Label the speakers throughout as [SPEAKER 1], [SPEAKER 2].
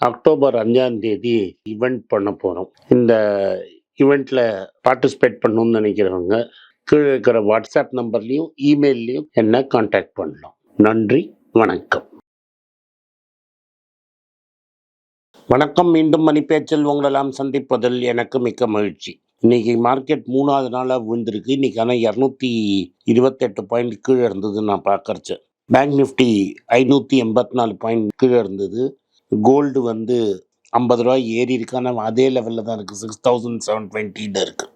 [SPEAKER 1] October அஞ்சாம் தேதி event பண்ண போகிறோம் இந்த ஈவெண்ட்டில் பார்ட்டிசிபேட் பண்ணணும்னு நினைக்கிறவங்க கீழே இருக்கிற வாட்ஸ்அப் நம்பர்லேயும் இமெயில்லையும் என்ன காண்டாக்ட் பண்ணலாம். நன்றி வணக்கம். வணக்கம் மீண்டும் மணிப்பேச்சில் உங்களெல்லாம் சந்திப்பதில் எனக்கு மிக்க மகிழ்ச்சி. இன்னைக்கு மார்க்கெட் மூணாவது நாளாக விழுந்திருக்கு. இன்னைக்கு ஆனால் இரநூத்தி இருபத்தெட்டு பாயிண்ட் கீழே இருந்தது நான் பார்க்கறச்சு பேங்க் நிஃப்டி ஐநூற்றி எண்பத்தி நாலு பாயிண்ட் கீழே இருந்தது. கோல்டு வந்து ஐம்பது ரூபாய் ஏறி இருக்கு. ஆனால் அதே லெவலில் தான் இருக்குது சிக்ஸ் தௌசண்ட் செவன் டுவெண்ட்டின்னு இருக்குது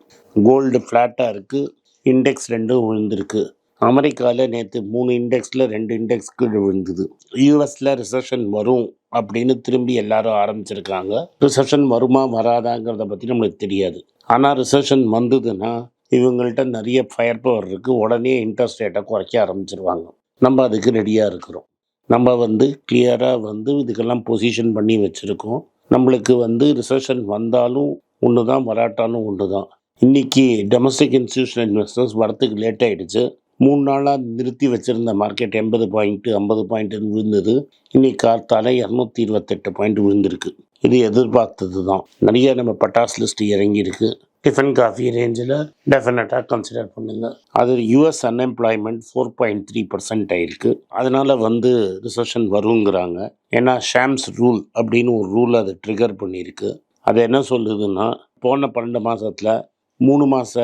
[SPEAKER 1] கோல்டு ஃப்ளாட்டாக இருக்குது இண்டெக்ஸ் ரெண்டும் விழுந்திருக்கு. அமெரிக்காவில் நேற்று மூணு இண்டெக்ஸில் ரெண்டு இண்டெக்ஸ் கீழே விழுந்தது. யூஎஸில் ரிசப்ஷன் வரும் அப்படின்னு திரும்பி எல்லாரும் ஆரம்பிச்சிருக்காங்க. ரிசப்ஷன் வருமா வராதாங்கிறத பற்றி நம்மளுக்கு தெரியாது. ஆனால் ரிசப்ஷன் வந்ததுன்னா இவங்கள்ட்ட நிறைய ஃபயர் பவர் இருக்குது உடனே இன்ட்ரெஸ்ட் ரேட்டை குறைக்க ஆரம்பிச்சிருவாங்க. நம்ம அதுக்கு ரெடியாக இருக்கிறோம். நம்ம வந்து கிளியராக வந்து இதுக்கெல்லாம் பொசிஷன் பண்ணி வச்சுருக்கோம். நம்மளுக்கு வந்து ரிசர்ஷன் வந்தாலும் ஒன்று தான் வராட்டாலும் ஒன்று தான் இன்றைக்கி டொமஸ்டிக் இன்ஸ்டியூஷனல் இன்வெஸ்டர்ஸ் வரத்துக்கு லேட் ஆகிடுச்சு மூணு நாளாக நிறுத்தி வச்சுருந்த மார்க்கெட் எண்பது பாயிண்ட்டு ஐம்பது பாயிண்ட்டுன்னு விழுந்தது. இன்றைக்கி கார்த்தால இரநூத்தி இருபத்தெட்டு பாயிண்ட் விழுந்திருக்கு. இது எதிர்பார்த்தது தான் நிறைய நம்ம பட்டாஸ் லிஸ்ட் இறங்கியிருக்கு. டிஃபன் காஃபி ரேஞ்சில் டெஃபினட்டாக கன்சிடர் பண்ணுங்க. அது US unemployment four point three percent ஆயிருக்கு. அதனால வந்து ரிசப்ஷன் வருங்கிறாங்க. ஏன்னா ஷாம்ஸ் ரூல் அப்படின்னு ஒரு ரூல் அதை ட்ரிகர் பண்ணியிருக்கு. அது என்ன சொல்லுதுன்னா போன பன்னெண்டு மாதத்தில் மூணு மாத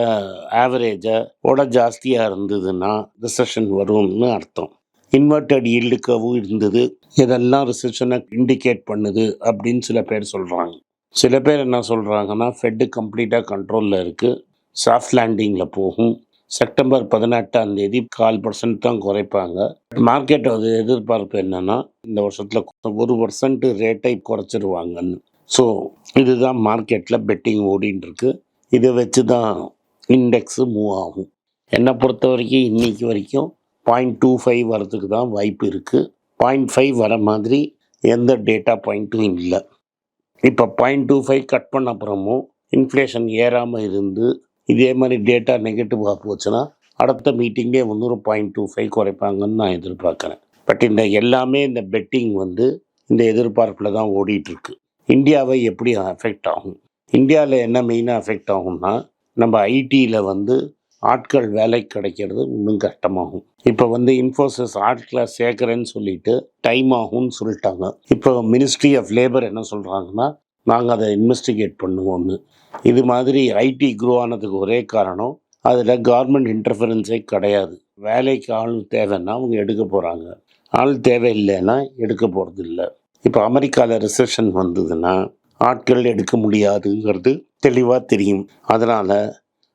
[SPEAKER 1] ஆவரேஜை ஓட ஜாஸ்தியாக இருந்ததுன்னா ரிசப்ஷன் வரும்னு அர்த்தம். இன்வெர்டட் ஈல்டு இருந்தது. இதெல்லாம் ரிசப்ஷனை இண்டிகேட் பண்ணுது அப்படின்னு சில பேர் சொல்கிறாங்க சில பேர் என்ன சொல்கிறாங்கன்னா ஃபெட்டு கம்ப்ளீட்டாக கண்ட்ரோலில் இருக்குது சாஃப்ட் லேண்டிங்கில் போகும். செப்டம்பர் பதினெட்டாம் தேதி கால் பர்சன்ட் தான் குறைப்பாங்க. மார்க்கெட் அது எதிர்பார்ப்பு என்னன்னா இந்த வருஷத்தில் ஒரு பர்சன்ட் ரேட்டை குறைச்சிருவாங்கன்னு. ஸோ இதுதான் மார்க்கெட்டில் பெட்டிங் ஓடின்னு இருக்கு இதை வச்சு தான் இண்டெக்ஸு மூவ் ஆகும். என்னை பொறுத்த வரைக்கும் இன்னைக்கு வரைக்கும் பாயிண்ட் டூ ஃபைவ் வரதுக்கு தான் வாய்ப்பு இருக்குது பாயிண்ட் ஃபைவ் வர மாதிரி எந்த டேட்டா பாயிண்ட்டும் இல்லை. இப்போ பாயிண்ட் டூ ஃபைவ் கட் பண்ண அப்புறமும் இன்ஃப்ளேஷன் ஏறாமல் இருந்து இதே மாதிரி டேட்டா நெகட்டிவாக போச்சுன்னா அடுத்த மீட்டிங்கே முந்நூறு பாயிண்ட் டூ ஃபைவ் குறைப்பாங்கன்னு நான் எதிர்பார்க்குறேன். பட் இந்த எல்லாமே இந்த பெட்டிங் வந்து இந்த எதிர்பார்ப்பில் தான் ஓடிட்டுருக்கு. இந்தியாவை எப்படி அஃபெக்ட் ஆகும்? இந்தியாவில் என்ன மெயினாக அஃபெக்ட் ஆகும்னா நம்ம ஐடியில் வந்து ஆட்கள் வேலை கிடைக்கிறது இன்னும் கஷ்டமாகும். இப்போ வந்து இன்ஃபோசிஸ் ஆட்களை சேர்க்குறேன்னு சொல்லிட்டு டைம் ஆகும்னு சொல்லிட்டாங்க. இப்போ மினிஸ்ட்ரி ஆஃப் லேபர் என்ன சொல்கிறாங்கன்னா நாங்கள் அதை இன்வெஸ்டிகேட் பண்ணுவோம்னு. இது மாதிரி ஐடி க்ரோ ஆனதுக்கு ஒரே காரணம் அதில் கவர்மெண்ட் இன்டர்ஃபரன்ஸே கிடையாது. வேலைக்கு ஆள் தேவைன்னா அவங்க எடுக்க போகிறாங்க ஆள் தேவையில்லைன்னா எடுக்க போகிறது இல்லை இப்போ அமெரிக்காவில் ரிசெஷன் வந்ததுன்னா ஆட்கள் எடுக்க முடியாதுங்கிறது தெளிவாக தெரியும். அதனால்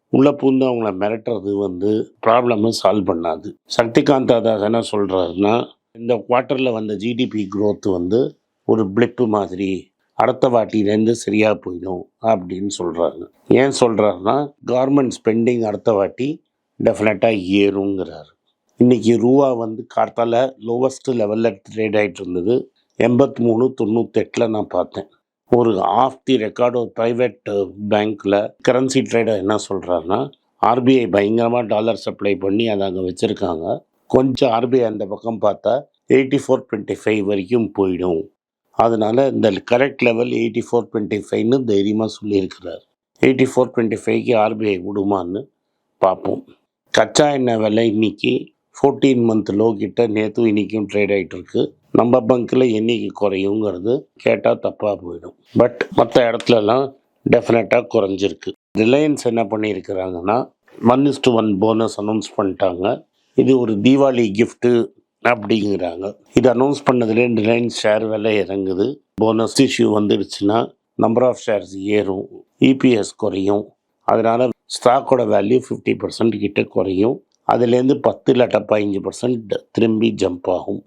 [SPEAKER 1] உள்ளே பூந்து அவங்கள மிரட்டுறது வந்து ப்ராப்ளமை சால்வ் பண்ணாது. சக்திகாந்த் தாஸ் என்ன சொல்கிறாருன்னா இந்த குவார்ட்டரில் வந்த ஜிடிபி க்ரோத் வந்து ஒரு பிளிப்பு மாதிரி அடுத்த வாட்டிலேருந்து சரியாக போயிடும் அப்படின்னு சொல்கிறாங்க ஏன் சொல்கிறாருன்னா கவர்மெண்ட் ஸ்பெண்டிங் அடுத்த வாட்டி டெஃபினட்டாக ஏறுங்கிறாரு. இன்னைக்கு ரூபா வந்து கார்த்தால லோவஸ்ட் லெவலில் ட்ரேட் ஆகிட்டு இருந்தது. எண்பத்தி மூணு தொண்ணூத்தெட்டில் நான் பார்த்தேன். ஒரு ஆஃப் தி ரெக்கார்டு ஒரு ப்ரைவேட் பேங்க்கில் கரன்சி ட்ரேடர் என்ன சொல்கிறாருன்னா ஆர்பிஐ பயங்கரமாக டாலர் சப்ளை பண்ணி அதை அங்கே வச்சுருக்காங்க. கொஞ்சம் ஆர்பிஐ அந்த பக்கம் பார்த்தா எயிட்டி ஃபோர் டுவெண்ட்டி ஃபைவ் வரைக்கும் போயிடும். அதனால் இந்த correct level eighty four twenty ஃபைவ்னு தைரியமாக சொல்லியிருக்கிறார். எயிட்டி ஃபோர் டுவெண்ட்டி ஃபைவ்க்கு ஆர்பிஐ விடுமான்னு பார்ப்போம். கச்சா எண்ணெய் விலை இன்னைக்கு ஃபோர்டீன் மந்த் லோ கிட்ட நேற்றும் இன்றைக்கும் ட்ரேட் ஆகிட்டு இருக்கு நம்ம பங்க்கில் என்னைக்கு குறையுங்கிறது கேட்டால் தப்பாக போயிடும். பட் மற்ற இடத்துலலாம் டெஃபினட்டாக குறைஞ்சிருக்கு. ரிலையன்ஸ் என்ன பண்ணியிருக்கிறாங்கன்னா one is to one bonus announce பண்ணிட்டாங்க. இது ஒரு தீபாவளி கிஃப்ட்டு அப்படிங்கிறாங்க. இது அனௌன்ஸ் பண்ணதுலேயே ரிலையன்ஸ் ஷேர் விலை இறங்குது. போனஸ் இஷ்யூ வந்துடுச்சுன்னா நம்பர் ஆஃப் ஷேர்ஸ் ஏறும். இபிஎஸ் குறையும். அதனால் ஸ்டாக்கோட வேல்யூ ஃபிஃப்டி பர்சன்ட் கிட்ட குறையும். அதுலேருந்து பத்து இல்லாட்டா பதினஞ்சு பர்சன்ட் திரும்பி ஜம்ப் ஆகும்.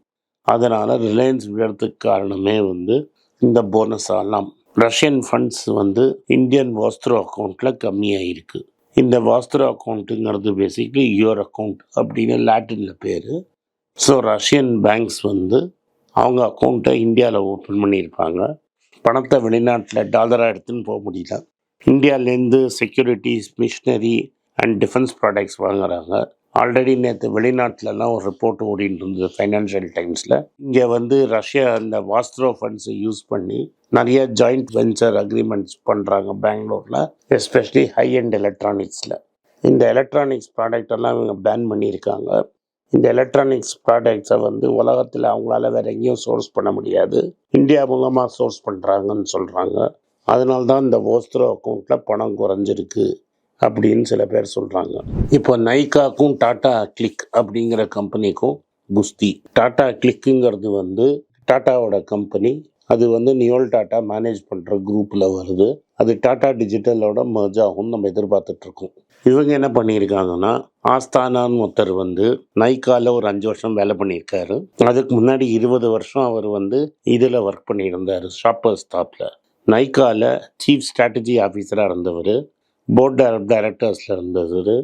[SPEAKER 1] அதனால் ரிலையன்ஸ் விழுறதுக்கு காரணமே வந்து இந்த போனஸ் ஆகலாம் ரஷ்யன் ஃபண்ட்ஸ் வந்து இந்தியன் வாஸ்த்ரோ அக்கௌண்ட்டில் கம்மியாக இருக்குது இந்த வாஸ்த்ரோ அக்கௌண்ட்டுங்கிறது பேசிக்லி யுவர் அக்கௌண்ட் அப்படின்னு லாட்டினில் பேர். ஸோ ரஷ்யன் பேங்க்ஸ் வந்து அவங்க அக்கௌண்ட்டை இந்தியாவில் ஓப்பன் பண்ணியிருப்பாங்க. பணத்தை வெளிநாட்டில் டாலராக எடுத்துன்னு போக முடியல. இந்தியாவிலேருந்து securities machinery and defence products வாங்குறாங்க. ஆல்ரெடி நேற்று வெளிநாட்டிலலாம் ஒரு ரிப்போர்ட் ஓடிட்டு இருந்தது ஃபைனான்ஷியல் டைம்ஸில் இங்கே வந்து ரஷ்யா இந்த வாஸ்த்ரோ ஃபண்ட்ஸை யூஸ் பண்ணி நிறைய ஜாயிண்ட் வெஞ்சர் அக்ரிமெண்ட்ஸ் பண்ணுறாங்க பெங்களூரில் எஸ்பெஷலி ஹை அண்ட் எலக்ட்ரானிக்ஸில் இந்த எலக்ட்ரானிக்ஸ் ப்ராடக்ட் எல்லாம் இவங்க பேன் பண்ணியிருக்காங்க. இந்த எலக்ட்ரானிக்ஸ் ப்ராடக்ட்ஸை வந்து உலகத்தில் அவங்களால வேற எங்கேயும் சோர்ஸ் பண்ண முடியாது. இந்தியா மூலமாக சோர்ஸ் பண்ணுறாங்கன்னு சொல்கிறாங்க அதனால தான் இந்த ஓஸ்த்ரோ அக்கௌண்ட்டில் பணம் குறைஞ்சிருக்கு. அப்படின்னு சில பேர் சொல்கிறாங்க இப்போ நைக்காக்கும் டாடா கிளிக் அப்படிங்கிற கம்பெனிக்கும் குஸ்தி டாடா கிளிக்குங்கிறது வந்து டாட்டாவோட கம்பெனி அது வந்து நியோல் டாட்டா மேனேஜ் பண்ணுற குரூப்பில் வருது. அது டாட்டா டிஜிட்டலோட மர்ஜ் ஆகும்னு நம்ம எதிர்பார்த்துட்ருக்கோம். இவங்க என்ன பண்ணியிருக்காங்கன்னா ஆஸ்தானான் ஒருத்தர் வந்து நைக்கால ஒரு அஞ்சு வருஷம் வேலை பண்ணியிருக்காரு. அதுக்கு முன்னாடி இருபது வருஷம் அவர் வந்து இதில் ஒர்க் பண்ணியிருந்தார் ஷாப்பர் ஸ்டாப்பில் நைக்கால சீஃப் ஸ்ட்ராட்டஜி ஆஃபீஸராக இருந்தவர். போர்ட் டைரக்டர்ஸில் இருந்தவர்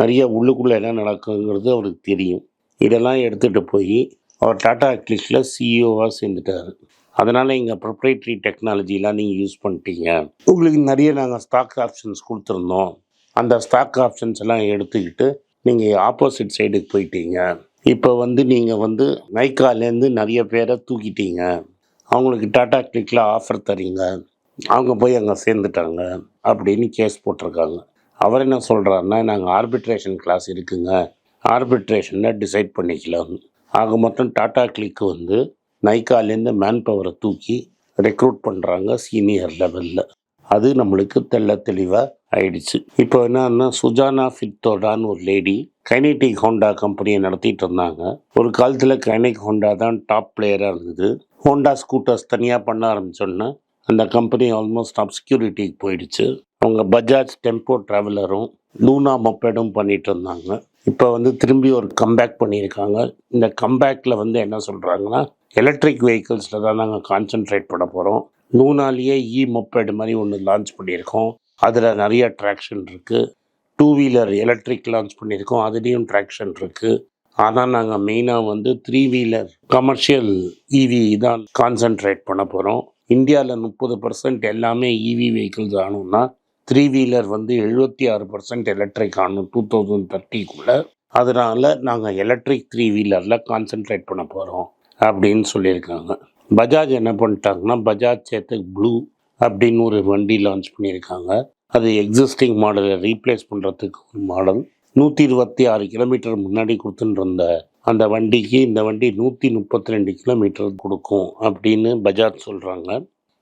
[SPEAKER 1] நிறைய உள்ளுக்குள்ளே என்ன நடக்குங்கிறது அவருக்கு தெரியும். இதெல்லாம் எடுத்துகிட்டு போய் அவர் டாடா கிளிக்கில் சிஇஓவாக சேர்ந்துட்டார். அதனால் இங்கே ப்ரொப்ரைட்ரி டெக்னாலஜிலாம் நீங்கள் யூஸ் பண்ணிட்டீங்க. உங்களுக்கு நிறைய நாங்கள் ஸ்டாக் ஆப்ஷன்ஸ் கொடுத்துருந்தோம். அந்த ஸ்டாக் ஆப்ஷன்ஸ் எல்லாம் எடுத்துக்கிட்டு நீங்கள் ஆப்போசிட் சைடுக்கு போயிட்டீங்க. இப்போ வந்து நீங்கள் வந்து நைக்காலேருந்து நிறைய பேரை தூக்கிட்டீங்க. அவங்களுக்கு டாடா கிளிக்கில் ஆஃபர் தரீங்க. அவங்க போய் அங்கே சேர்ந்துட்டாங்க அப்படின்னு கேஸ் போட்டிருக்காங்க. அவர் என்ன சொல்கிறாருன்னா நாங்கள் ஆர்பிட்ரேஷன் கிளாஸ் இருக்குங்க. ஆர்பிட்ரேஷனில் டிசைட் பண்ணிக்கலாம். ஆக மொத்தம் டாடா கிளிக்கு வந்து நைக்காலேருந்து மேன் பவரை தூக்கி ரெக்ரூட் பண்ணுறாங்க சீனியர் லெவலில் அது நம்மளுக்கு தெள்ள தெளிவாக ஆயிடுச்சு. இப்போ என்னன்னா சுஜானா ஃபித்தோடான்னு ஒரு லேடி கைனெட்டிக் ஹோண்டா கம்பெனியை நடத்திட்டு இருந்தாங்க. ஒரு காலத்தில் கைனிக் ஹோண்டா தான் டாப் பிளேயராக இருந்தது. ஹோண்டா ஸ்கூட்டர்ஸ் தனியாக பண்ண ஆரம்பிச்சோன்னா அந்த கம்பெனி ஆல்மோஸ்ட் அப்ஸ்கியூரிட்டிக்கு போயிடுச்சு. அவங்க பஜாஜ் டெம்போ ட்ராவலரும் லூனா மொப்பேடும் பண்ணிட்டு இருந்தாங்க. இப்போ வந்து திரும்பி ஒரு கம்பேக் பண்ணியிருக்காங்க. இந்த கம்பேக்கில் வந்து என்ன சொல்கிறாங்கன்னா எலக்ட்ரிக் வெஹிக்கிள்ஸில் தான் நாங்கள் கான்சென்ட்ரேட் பண்ண போகிறோம் லூனாலேயே இ மொப்பேடு மாதிரி ஒன்று லான்ச் பண்ணியிருக்கோம். அதில் நிறைய ட்ராக்ஷன் இருக்குது டூ வீலர் எலக்ட்ரிக் லான்ச் பண்ணியிருக்கோம். அதுலேயும் ட்ராக்ஷன் இருக்குது ஆனால் நாங்கள் மெயினாக வந்து த்ரீ வீலர் கமர்ஷியல் இவி தான் கான்சென்ட்ரேட் பண்ண போகிறோம் இந்தியாவில் முப்பது பர்சன்ட் எல்லாமே இவி வெஹிக்கிள்ஸ் ஆகணும்னா த்ரீ வீலர் வந்து எழுபத்தி ஆறு பர்சன்ட் எலக்ட்ரிக் ஆகணும் டூ தௌசண்ட் தேர்ட்டிக்குள்ளே அதனால் நாங்கள் எலக்ட்ரிக் த்ரீ வீலரில் கான்சென்ட்ரேட் பண்ண போகிறோம் அப்படின்னு சொல்லியிருக்காங்க. பஜாஜ் என்ன பண்ணிட்டாங்கன்னா பஜாஜ் சேத்துக் ப்ளூ அப்படின்னு ஒரு வண்டி லான்ச் பண்ணியிருக்காங்க. அது எக்ஸிஸ்டிங் மாடலை ரீப்ளேஸ் பண்ணுறதுக்கு ஒரு மாடல் நூற்றி இருபத்தி ஆறு கிலோமீட்டர் முன்னாடி கொடுத்துட்டு இருந்த அந்த வண்டிக்கு இந்த வண்டி நூற்றி முப்பத்தி ரெண்டு கிலோமீட்டர் கொடுக்கும் அப்படின்னு பஜாஜ் சொல்கிறாங்க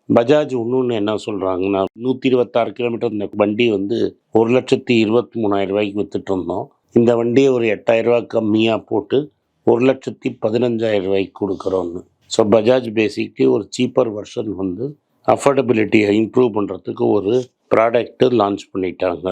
[SPEAKER 1] பஜாஜ் இன்னொன்று என்ன சொல்கிறாங்கன்னா நூற்றி இருபத்தாறு கிலோமீட்டர் இந்த வண்டி வந்து ஒரு லட்சத்தி இருபத்தி மூணாயிரம் ரூபாய்க்கு வித்துட்டு இருந்தோம். இந்த வண்டியை ஒரு எட்டாயிரம் கம்மியாக போட்டு ஒரு லட்சத்தி பதினஞ்சாயிரம் ரூபாய்க்கு கொடுக்குறோன்னு ஸோ பஜாஜ் பேசிக்கு ஒரு சீப்பர் வெர்ஷன் வந்து அஃபோர்டபிலிட்டியை இம்ப்ரூவ் பண்ணுறதுக்கு ஒரு ப்ராடக்ட்டு லான்ச் பண்ணிட்டாங்க.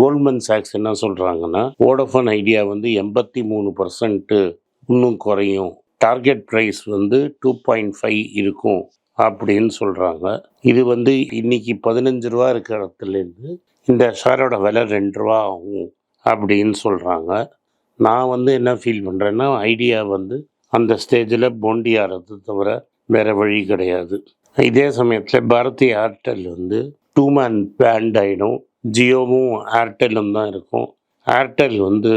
[SPEAKER 1] கோல்ட்மன் சாக்ஸ் என்ன சொல்கிறாங்கன்னா வோடஃபோன் ஐடியா வந்து எண்பத்தி மூணு பர்சன்ட்டு இன்னும் குறையும். டார்கெட் ப்ரைஸ் வந்து டூ பாயிண்ட் ஃபைவ் இருக்கும் அப்படின்னு சொல்கிறாங்க இது வந்து இன்னைக்கு பதினஞ்சு ரூபா இருக்கிற இடத்துலேருந்து இந்த ஷேரோட விலை ரெண்டு ரூபா ஆகும் அப்படின்னு சொல்கிறாங்க நான் வந்து என்ன ஃபீல் பண்ணுறேன்னா ஐடியா வந்து அந்த ஸ்டேஜில் போண்டி ஆறது தவிர வேறு வழி கிடையாது. இதே சமயத்தில் பாரதி ஏர்டெல் வந்து டூ மேன் பேண்ட் ஆகிடும் ஜியோவும் ஏர்டெல்லும் தான் இருக்கும். ஏர்டெல் வந்து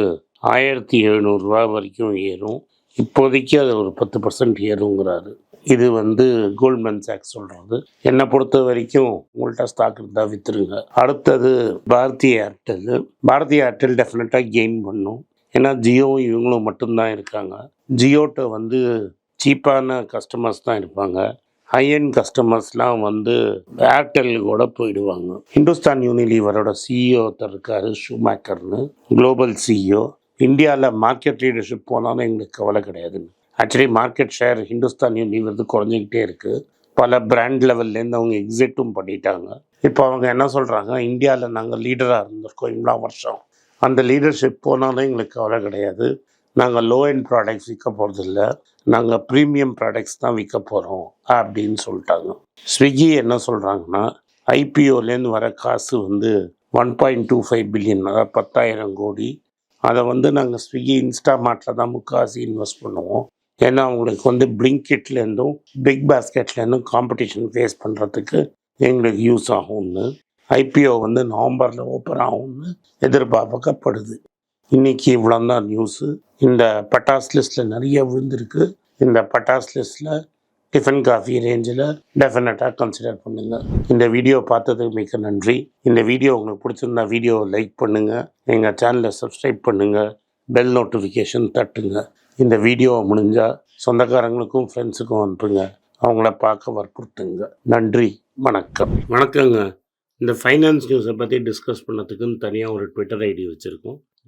[SPEAKER 1] ஆயிரத்தி எழுநூறுரூவா வரைக்கும் ஏறும். இப்போதைக்கு அது ஒரு பத்து பர்சன்ட் ஏறுங்கிறாரு. இது வந்து கோல்ட்மேன் சாக்ஸ் சொல்கிறது என்னை பொறுத்த வரைக்கும் உங்கள்கிட்ட ஸ்டாக் இருந்தால் விற்றுருங்க அடுத்தது பாரதி ஏர்டெல் பாரதி ஏர்டெல் டெஃபினட்டாக கெயின் பண்ணும். ஏன்னா ஜியோவும் இவங்களும் மட்டும்தான் இருக்காங்க. ஜியோட்ட வந்து சீப்பான கஸ்டமர்ஸ் தான் இருப்பாங்க. ஹையன் கஸ்டமர்ஸ்லாம் வந்து ஏர்டெல் கூட போயிடுவாங்க. ஹிந்துஸ்தான் யூனிலீவரோட சிஇஓ ஒருத்தர் இருக்காரு ஷூமேக்கர்னு குளோபல் சிஇஓ இந்தியாவில் மார்க்கெட் லீடர்ஷிப் போனாலும் எங்களுக்கு கவலை கிடையாதுன்னு ஆக்சுவலி மார்க்கெட் ஷேர் ஹிந்துஸ்தான் யூனிலிவர்து குறைஞ்சிக்கிட்டே இருக்குது பல பிராண்ட் லெவல்லேருந்து அவங்க எக்ஸிட்டும் பண்ணிட்டாங்க. இப்போ அவங்க என்ன சொல்கிறாங்க இந்தியாவில் நாங்கள் லீடராக இருந்திருக்கோம் இவ்வளோ வருஷம். அந்த லீடர்ஷிப் போனாலும் எங்களுக்கு கவலை கிடையாது. நாங்கள் லோ எண்ட் ப்ராடக்ட்ஸ் விற்க போகிறதில்ல நாங்கள் ப்ரீமியம் ப்ராடக்ட்ஸ் தான் விற்க போகிறோம் அப்படின்னு சொல்லிட்டாங்க. ஸ்விக்கி என்ன சொல்கிறாங்கன்னா ஐபிஓலேருந்து வர காசு வந்து one point two five billion அதாவது பத்தாயிரம் கோடி. அதை வந்து நாங்கள் ஸ்விக்கி இன்ஸ்டாமார்ட்டில் தான் முக்கால்வாசி இன்வெஸ்ட் பண்ணுவோம். ஏன்னா அவங்களுக்கு வந்து பிளிங்கிட்லேருந்தும் பிக் பாஸ்கெட்லேருந்தும் காம்படிஷன் ஃபேஸ் பண்ணுறதுக்கு எங்களுக்கு யூஸ் ஆகும்னு. ஐபிஓ வந்து நவம்பரில் ஓப்பன் ஆகும்னு எதிர்பார்க்கப்படுது. இன்றைக்கி இவ்வளோந்தான் நியூஸு இந்த பட்டாஸ் லிஸ்ட்டில் நிறைய விழுந்திருக்கு. இந்த பட்டாஸ் லிஸ்ட்டில் டிஃபன் காஃபி ரேஞ்சில் டெஃபினட்டாக கன்சிடர் பண்ணுங்கள் இந்த வீடியோ பார்த்ததுக்கு மிக்க நன்றி. இந்த வீடியோ உங்களுக்கு பிடிச்சிருந்தா வீடியோவை லைக் பண்ணுங்கள் எங்கள் சேனலை சப்ஸ்கிரைப் பண்ணுங்கள் பெல் நோட்டிஃபிகேஷன் தட்டுங்க. இந்த வீடியோவை முடிஞ்சால் சொந்தக்காரங்களுக்கும் ஃப்ரெண்ட்ஸுக்கும் அனுப்புங்க. அவங்கள பார்க்க வற்புறுத்துங்க. நன்றி. வணக்கம். வணக்கங்க. இந்த ஃபைனான்ஸ் நியூஸை பற்றி டிஸ்கஸ் பண்ணதுக்குன்னு தனியாக ஒரு ட்விட்டர் ஐடி வச்சுருக்கோம்.